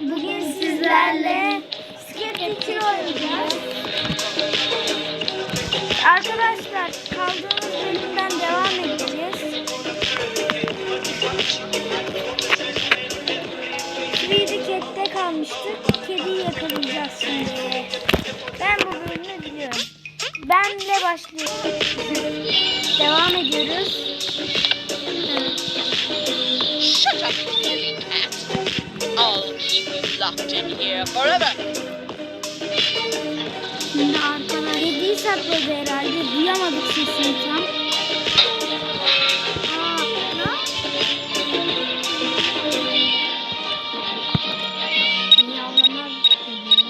Bugün sizlerle Skeptik'i oynayacağız. Arkadaşlar kaldığımız bölümden devam edeceğiz. Tweedy Cat'te kalmıştık. Kediyi yakalayacağız şimdi. Ben bu bölümü biliyorum. Benle başlıyoruz. Devam ediyoruz. Locked in here forever. Şimdi arkadaşlar kediyi sakladı herhalde. Duyamadık sesini tam. Aa, ne? Miyavlamaz geliyor.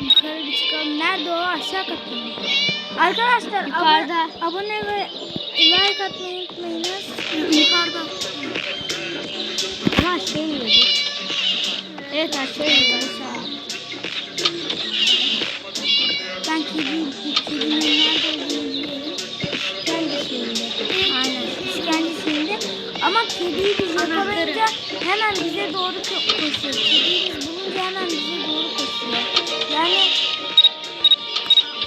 Yukarı bir çıkalım. Nerede o? Aşağı katta mı? Arkadaşlar Yukarıda. abo- abone ve like atmayı unutmayınız. Yukarıda. Ama aşağı iniyoruz. Evet iniyoruz. Aşağı. Ben kedi, kedinin nerede olduğunu biliyorum. Şeyinde. Aynen. Kendi şeyinde. Ama kediyi biz yakalayınca hemen bize doğru ko- koşuyor. Kediyi biz bulunca hemen bize doğru koşuyor. Yani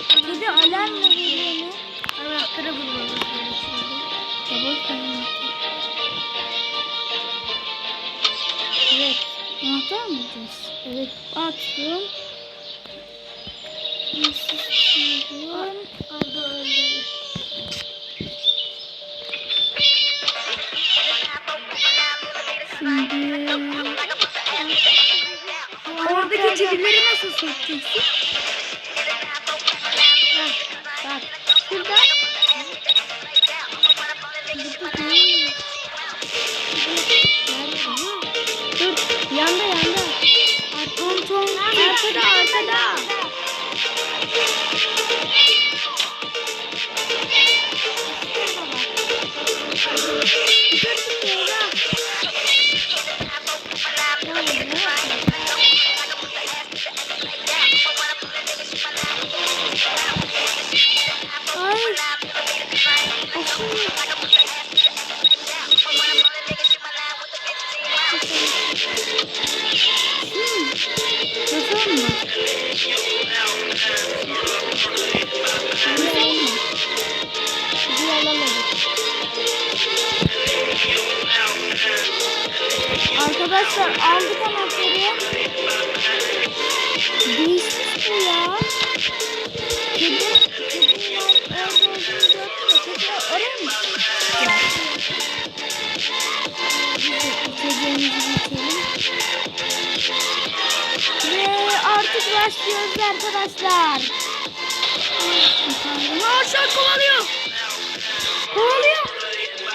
kedi alarmla Anahtar mı bulacağız? Evet. Açtım. Nasıl sığdırıyorum? Arda öldü. Şimdi... Oradaki çivileri nasıl sokacaksın? Heh, Bak. Arkadaşlar aldık anahtarı. Değişmiş bu ya. Kedi, kedinin orada olduğunu gördüm de oraya mı? De içeceğimizi içelim. Ve artık başlıyoruz arkadaşlar. Aşağı kovalıyor. Kovalıyor.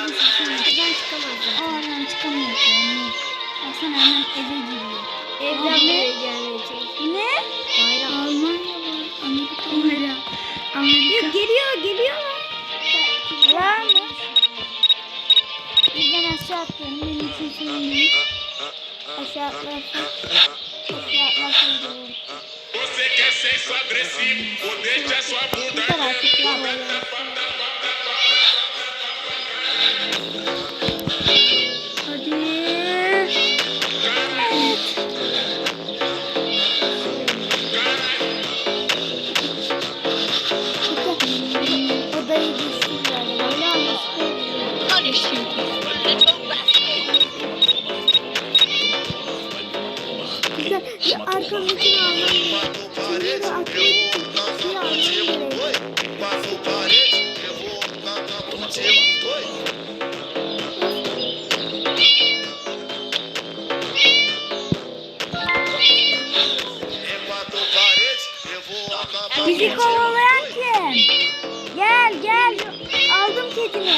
Buradan çıkamaz. Aa ben çıkamıyorum. Baksana hemen eve giriyor. Evden Abi. buraya gelmeye çalışıyor. Ne? Bayram. Almanya var. Amerika var. Amerika. Geliyor, geliyor lan. Var mı? Birden aşağı atlıyorum. Benim için sorun değil. Aşağı atlarsam. Aşağı görürüm. Você quer sexo agressivo? Ou deixa sua bunda ya Bizi kovalayan kim? Gel gel. Aldım kedini.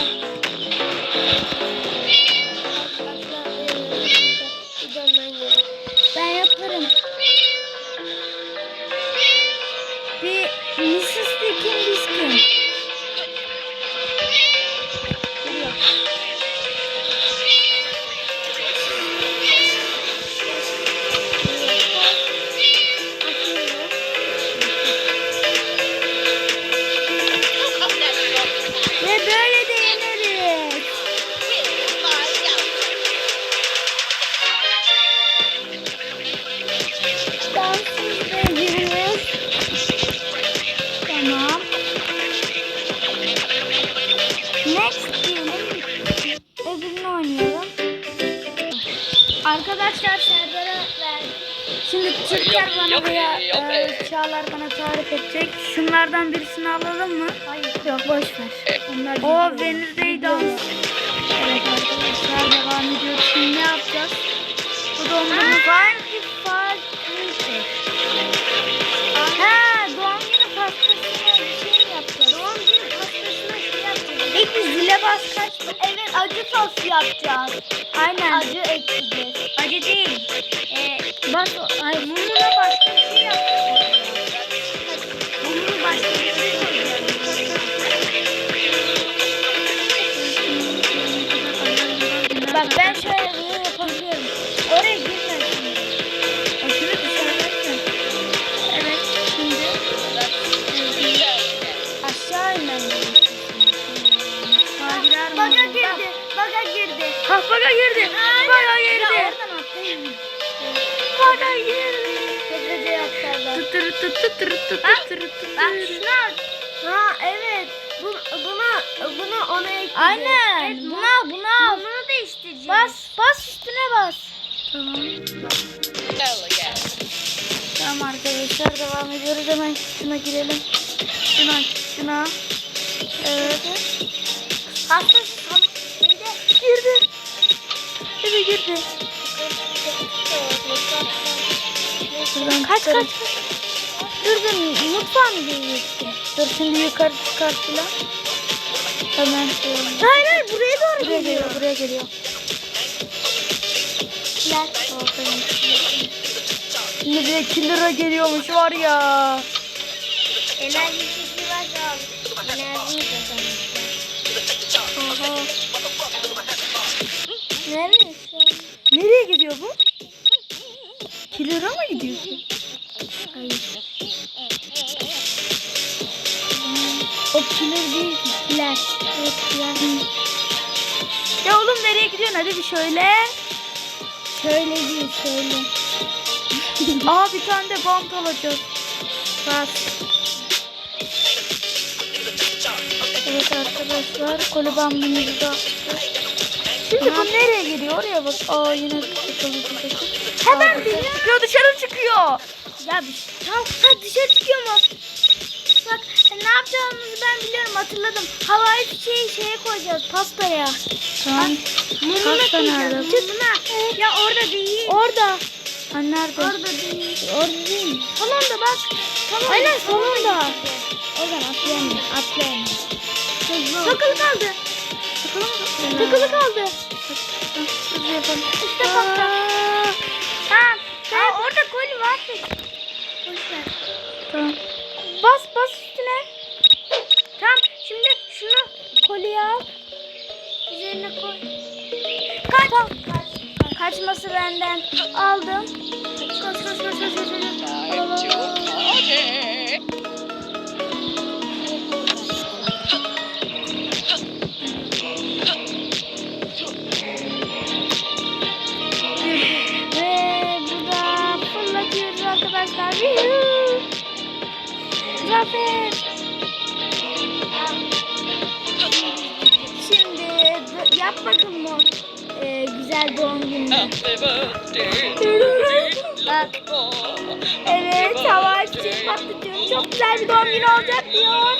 Şimdi Türker bana veya e, Çağlar bana tarif edecek. Şunlardan birisini alalım mı? Hayır. Yok boş ver. Onlar o Wednesday dans. Evet arkadaşlar devam ediyoruz. Şimdi ne yapacağız? Bu dondurma hangi farklı Ha doğum günü pastasına bir şey mi yapacağız? Doğum günü pastasına şey yapacağız. Peki zile bas kaç? Evet acı sos yapacağız. Aynen. Acı ekleyeceğiz. Acı değil. Ee, bas, girdi. Baga girdi. Baga Ya girdi. Baga girdi. Hızlıca yap Serdar. Tıtırı tıtırı tıtırı tıtırı Bak tıtırı. şunu al. Ha evet. Bu, buna buna ona ekleyeceğiz. Aynen. Evet, Buna buna. Bunu değiştireceğiz. Bas bas üstüne bas. Tamam. Tamam arkadaşlar devam ediyoruz. Hemen şuna girelim. Şuna şuna. Evet. Hasta Girdi. Girdi girdi. Şuradan kaç kaç kaç. Dur dur mutfağa mı gireceksin? Dur şimdi yukarı çıkar filan. Hemen şöyle. Hayır hayır buraya doğru Buraya geliyor, buraya geliyor. Gel. Şimdi bir de 2 lira geliyormuş var ya. Enerji Şu an? Nereye gidiyor bu? 2 lira mı gidiyorsun? Hayır. O kilir değil. Kiler. Evet kiler. Ya oğlum nereye gidiyorsun? Hadi bir şöyle. Şöyle değil şöyle. Aa bir tane de bant alacağız. Bas. Evet arkadaşlar koli bandımızı da attık. Şimdi bu nereye gidiyor? Oraya bak. Aa yine çıkıyor. Hemen çıkıyor dışarı çıkıyor. Ya bir şey. Tamam ha, dışarı çıkıyor mu? Bak ne yapacağımızı ben biliyorum hatırladım. Havai fişeği şeye koyacağız pastaya. Tamam. Mumuna Pasta nerede? koyacağız. Mumuna. Ya orada değil. Orada. Ha nerede? Orada değil. Orada değil mi? Salonda bak. Salonda. Aynen, salonda. Oradan atlayamıyor. Atlayamıyor. Takılı kaldı. Takılı kaldı. Hızlı yapalım. İşte. Aa, Ha. Ha orada koli var. Boş ver. Tamam. Bas bas üstüne. Tamam şimdi şunu Kolyeyi al. üzerine koy. Kaç. Kaç. Kaçması benden. Aldım. Koş koş koş koş koş. koş. Time to party. Evet havai fişek patlatıyorum. Çok güzel bir doğum günü olacak diyor.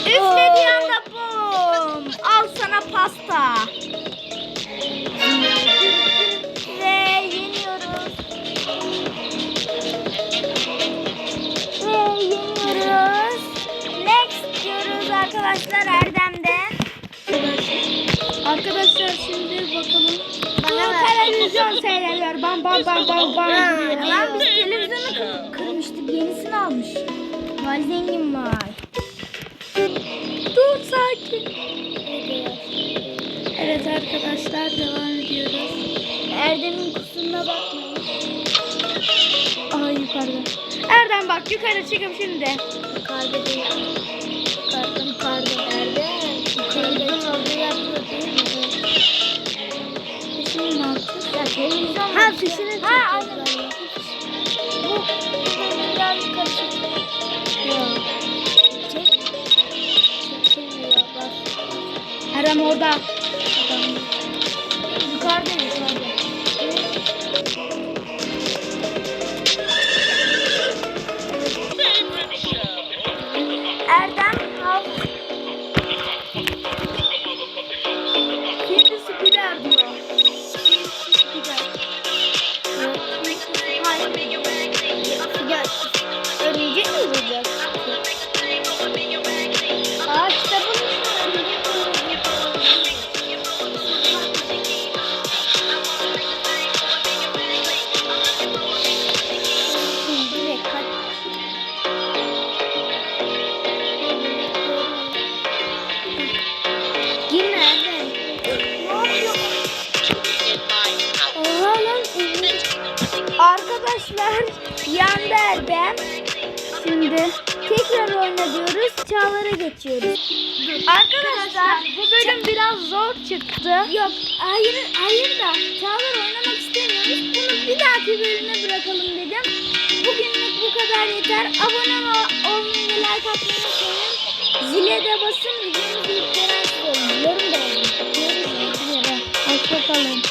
Üflediği anda bum. Al sana pasta. Ve yeniyoruz. Ve yeniyoruz. Next diyoruz arkadaşlar televizyon seyrediyor. Bam bam bam bam bam. Lan biz televizyonu kır- kırmıştık. Yenisini almış. Vay zengin vay. Dur sakin. Evet arkadaşlar devam ediyoruz. Erdem'in kusuruna bakmayın. Aha yukarıda. Erdem bak yukarı çıkıp şimdi. Yukarıda değil. Yukarıda. Yukarıda. Televizyon Ha, fişini Ha aynen. Bu. Biraz karışık. Çek. Çekilmiyor. Bak. Erdem orada. Şimdi tekrar oyna diyoruz. Çağlar'a geçiyoruz. Arkadaşlar bu bölüm biraz zor çıktı. Yok hayır hayır da Çağlar oynamak istemiyoruz. Bunu bir dahaki bölüme bırakalım dedim. Bugünlük bu kadar yeter. Abone ol- olmayı ve like atmayı unutmayın. Zile de basın. Videomuzu ilk. Yorum da yazın. Görüşmek üzere. Hoşçakalın.